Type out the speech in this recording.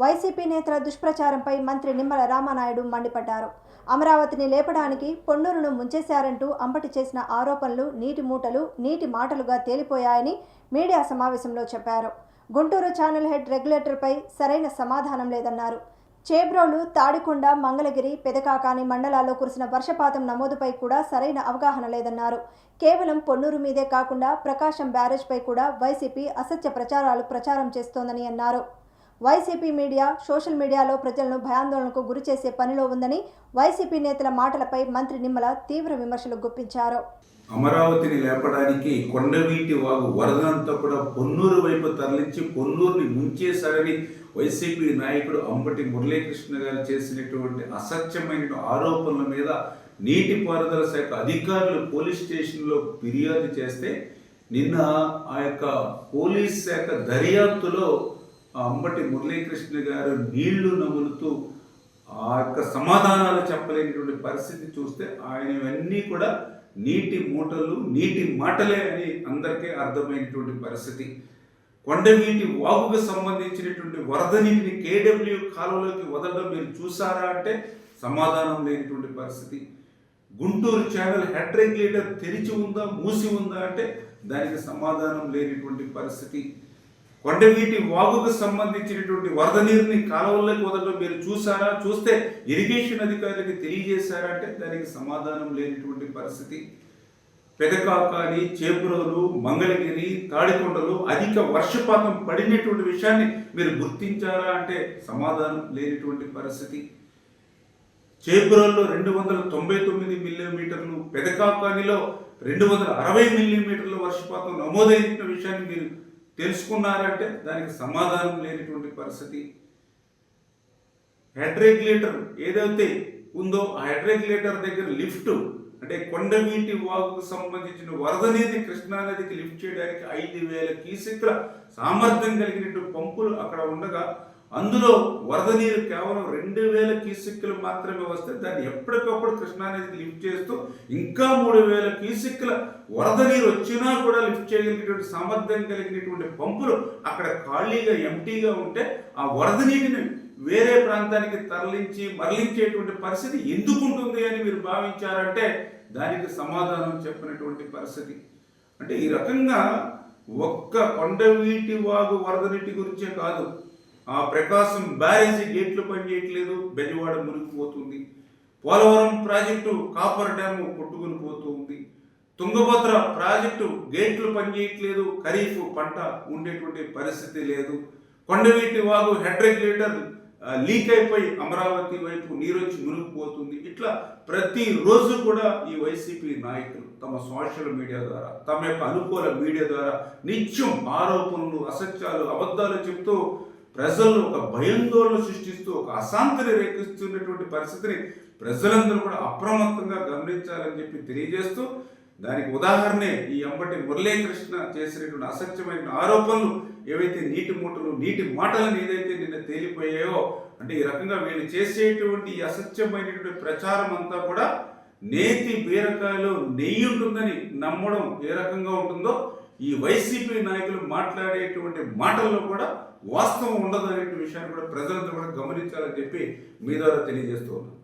YCP నేతల దుష్ప్రచారంపై మంత్రి నిమ్మల రామానాయుడు మండిపడ్డారు. అమరావతిని లేపడానికి పొన్నూరును ముంచేశారంటూ అంబటి చేసిన ఆరోపణలు నీటి మూటలు నీటి మాటలుగా తేలిపోయాయని మీడియా సమావేశంలో చెప్పారు. గుంటూరు ఛానల్ హెడ్ రెగ్యులేటర్పై సరైన సమాధానం లేదన్నారు. చేబ్రోలు తాడికొండ మంగళగిరి పెదకాకాని మండలాల్లో కురిసిన వర్షపాతం నమోదుపై కూడా సరైన అవగాహన లేదన్నారు. కేవలం పొన్నూరు మీదే కాకుండా ప్రకాశం బ్యారేజ్పై కూడా వైసీపీ అసత్య ప్రచారాలు ప్రచారం చేస్తోందని అన్నారు. వైసీపీ మీడియా సోషల్ మీడియాలో ప్రజలను భయాందోళనకు గురిచేసే పనిలో ఉందని వైసీపీ నేతల మాటలపై మంత్రి నిమ్మల తీవ్ర విమర్శలు గుప్పించారు. అమరావతిని లేపడానికి కొండవీటి వాగు వరదంతా కూడా పొన్నూరు వైపు తరలించి పొన్నూరుని ముంచేశారని వైసీపీ నాయకుడు అంబటి మురళీకృష్ణ గారు చేసినటువంటి అసత్యమైన ఆరోపణల మీద నీటిపారుదల శాఖ అధికారులు పోలీస్ స్టేషన్లో ఫిర్యాదు చేస్తే నిన్న ఆ యొక్క పోలీస్ శాఖ దర్యాప్తులో అంబటి మురళీకృష్ణ గారు నీళ్ళు నములుతూ ఆ యొక్క సమాధానాలు చెప్పలేనటువంటి పరిస్థితి చూస్తే ఆయన ఇవన్నీ కూడా నీటి మూటలు నీటి మాటలే అని అందరికీ అర్థమైనటువంటి పరిస్థితి. కొండవీటి వాగుకు సంబంధించినటువంటి వరద నీటిని కేడబ్ల్యూ కాలువలోకి వదలడం మీరు చూసారా అంటే సమాధానం లేనటువంటి పరిస్థితి. గుంటూరు ఛానల్ హెడ్ రెగ్యులేటర్ తెరిచి ఉందా మూసి ఉందా అంటే దానికి సమాధానం లేనటువంటి పరిస్థితి. కొండవీటి వాగుకు సంబంధించినటువంటి వరద నీరుని కాలువల్లోకి వదలడం మీరు చూసారా చూస్తే ఇరిగేషన్ అధికారులకి తెలియజేశారా అంటే దానికి సమాధానం లేనటువంటి పరిస్థితి. పెదకాకాని చేపురలు మంగళగిరి తాడికొండలు అధిక వర్షపాతం పడినటువంటి విషయాన్ని మీరు గుర్తించారా అంటే సమాధానం లేనటువంటి పరిస్థితి. చేపురల్లో రెండు వందల తొంభై తొమ్మిది మిల్లీమీటర్లు పెదకాకానిలో రెండు వందల అరవై మిల్లీమీటర్ల వర్షపాతం నమోదైన విషయాన్ని మీరు తెలుసుకున్నారంటే దానికి సమాధానం లేనటువంటి పరిస్థితి. హెడ్ రెగ్యులేటర్ ఏదైతే ఉందో ఆ హెడ్ రెగ్యులేటర్ దగ్గర లిఫ్ట్ అంటే కొండవీటి వాగుకు సంబంధించిన వరద నీటి కృష్ణానదికి లిఫ్ట్ చేయడానికి ఐదు వేల కీసెక్ల సామర్థ్యం కలిగినటువంటి పంపులు అక్కడ ఉండగా అందులో వరద నీరు కేవలం రెండు వేల కీసిక్కులు మాత్రమే వస్తే దాన్ని ఎప్పటికప్పుడు కృష్ణానదికి లిఫ్ట్ చేస్తూ ఇంకా మూడు వేల కీసిక్కుల వరద నీరు వచ్చినా కూడా లిఫ్ట్ చేయగలిగినటువంటి సామర్థ్యం కలిగినటువంటి పంపులు అక్కడ ఖాళీగా ఎంటీగా ఉంటే ఆ వరద నీటిని వేరే ప్రాంతానికి తరలించి మరలించేటువంటి పరిస్థితి ఎందుకు ఉంటుంది అని మీరు భావించారంటే దానికి సమాధానం చెప్పినటువంటి పరిస్థితి. అంటే ఈ రకంగా ఒక్క కొండవీటి వాగు వరద నీటి గురించే కాదు. ప్రకాశం బ్యారేజీ గేట్లు పనిచేయట్లేదు బెజవాడ మునిగిపోతుంది. పోలవరం ప్రాజెక్టు కాపర్ డ్యాము కొట్టుకుని పోతుంది. తుంగభద్ర ప్రాజెక్టు గేట్లు పనిచేయట్లేదు ఖరీఫ్ పంట ఉండేటువంటి పరిస్థితి లేదు. Kondaveeti Vagu head regulator leak అయిపోయి అమరావతి వైపు నీరు వచ్చి మునిగిపోతుంది. ఇట్లా ప్రతిరోజు కూడా ఈ వైసీపీ నాయకులు తమ సోషల్ మీడియా ద్వారా తమ యొక్క అనుకూల మీడియా ద్వారా నిత్యం ఆరోపణలు అసత్యాలు అబద్ధాలు చెప్తూ ప్రజల్లో ఒక భయాందోళన సృష్టిస్తూ ఒక అశాంతిని రేకిస్తున్నటువంటి పరిస్థితిని ప్రజలందరూ కూడా అప్రమత్తంగా గమనించాలని చెప్పి తెలియజేస్తూ దానికి ఉదాహరణే ఈ అంబటి మురళీకృష్ణ చేసినటువంటి అసత్యమైన ఆరోపణలు ఏవైతే నీటి మూటలు నీటి మాటలను ఏదైతే నిన్న తేలిపోయాయో అంటే ఈ రకంగా వీళ్ళు చేసేటువంటి ఈ అసత్యమైనటువంటి ప్రచారం అంతా కూడా నేతి బీరకాయలో నెయ్యి ఉంటుందని నమ్మడం ఏ రకంగా ఉంటుందో ఈ వైసీపీ నాయకులు మాట్లాడేటువంటి మాటల్లో కూడా వాస్తవం ఉండదు అనేటువంటి విషయాన్ని కూడా ప్రజలందరూ కూడా గమనించాలని చెప్పి మీ ద్వారా తెలియజేస్తూ ఉన్నాను